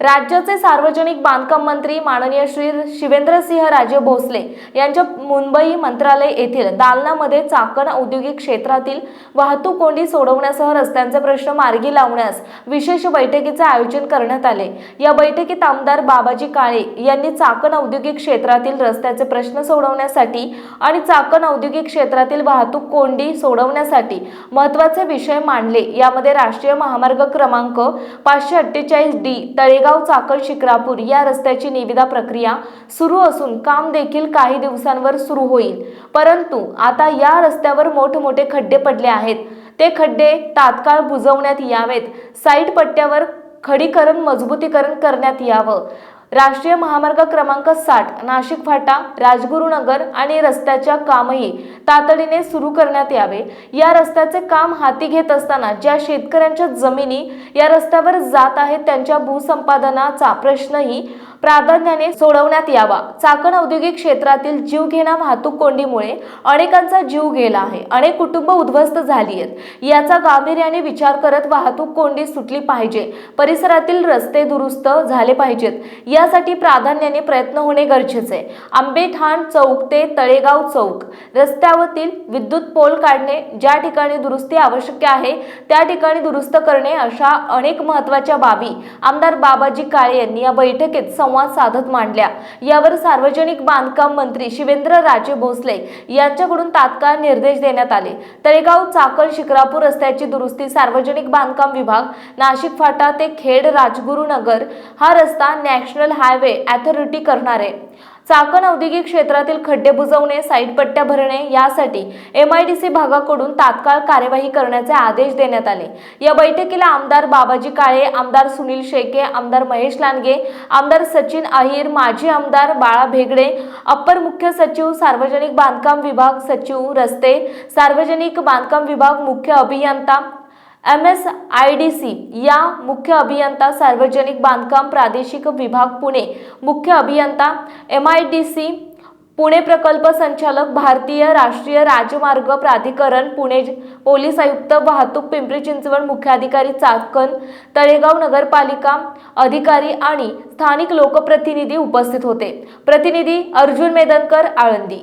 राज्याचे सार्वजनिक बांधकाम मंत्री माननीय श्री शिवेंद्रसिंह राजे भोसले यांच्या मुंबई मंत्रालय येथील दालनामध्ये चाकण औद्योगिक क्षेत्रातील वाहतूक कोंडी सोडवण्यासह रस्त्यांचे प्रश्न मार्गी लावण्यास विशेष बैठकीचे आयोजन करण्यात आले. या बैठकीत आमदार बाबाजी काळे यांनी चाकण औद्योगिक क्षेत्रातील रस्त्याचे प्रश्न सोडवण्यासाठी आणि चाकण औद्योगिक क्षेत्रातील वाहतूक कोंडी सोडवण्यासाठी महत्त्वाचे विषय मांडले. यामध्ये राष्ट्रीय महामार्ग क्रमांक पाचशे अठ्ठेचाळीस डी तळेगाव चाकण शिक्रापूर या रस्त्याची निविदा प्रक्रिया सुरू असून काम देखील काही दिवसांवर सुरू होईल. परंतु आता या रस्त्यावर मोठमोठे खड्डे पडले आहेत. ते खड्डे तात्काळ बुजवण्यात यावेत. साईड पट्ट्यावर खडीकरण मजबूतीकरण करण्यात यावं. राष्ट्रीय महामार्ग क्रमांक साठ नाशिक फाटा राजगुरुनगर आणि रस्त्याच्या कामही तातडीने सुरू करण्यात यावे. या रस्त्याचे काम हाती घेत असताना ज्या शेतकऱ्यांच्या जमिनी या रस्त्यावर जात आहेत त्यांच्या भूसंपादनाचा प्रश्नही प्राधान्याने सोडवण्यात यावा. चाकण औद्योगिक क्षेत्रातील जीवघेणा वाहतूक कोंडीमुळे अनेकांचा जीव गेला आहे. अनेक कुटुंब उद्ध्वस्त झाली आहेत याचा गांभीर्याने विचार करत वाहतूक कोंडी सुटली पाहिजे. परिसरातील रस्ते दुरुस्त झाले पाहिजेत. यासाठी प्राधान्याने प्रयत्न होणे गरजेचे. आहे आंबेठाण चौक ते तळेगाव चौक रस्त्यावरील विद्युत पोल काढणे ज्या ठिकाणी दुरुस्ती आवश्यक आहे त्या ठिकाणी दुरुस्त करणे अशा अनेक महत्त्वाच्या बाबी आमदार बाबाजी काळे यांनी या बैठकीत संवाद साधत मांडल्या. यावर सार्वजनिक बांधकाम मंत्री शिवेंद्र राजे भोसले यांच्याकडून तात्काळ निर्देश देण्यात आले. तळेगाव चाकण शिक्रापूर रस्त्याची दुरुस्ती सार्वजनिक बांधकाम विभाग नाशिक फाटा ते खेड राजगुरुनगर हा रस्ता नॅशनल हायवे अथॉरिटी करणार. आहे चाकण औद्योगिक क्षेत्रातील खड्डे बुजवणे साईटपट्ट्या भरणे यासाठी एम आय डी सी भागाकडून तात्काळ कार्यवाही करण्याचे आदेश देण्यात आले. या बैठकीला आमदार बाबाजी काळे आमदार सुनील शेके आमदार महेश लांडगे आमदार सचिन अहिर माजी आमदार बाळा भेगडे अप्पर मुख्य सचिव सार्वजनिक बांधकाम विभाग सचिव रस्ते सार्वजनिक बांधकाम विभाग मुख्य अभियंता M S I D C या मुख्य अभियंता सार्वजनिक बांधकाम प्रादेशिक विभाग पुणे. मुख्य अभियंता M I D C Pune प्रकल्प संचालक भारतीय राष्ट्रीय राजमार्ग प्राधिकरण पुणे पोलीस आयुक्त वाहतूक पिंपरी चिंचवड मुख्याधिकारी चाकण तळेगाव नगरपालिका अधिकारी आणि स्थानिक लोकप्रतिनिधी उपस्थित होते. प्रतिनिधी अर्जुन मेदनकर आळंदी.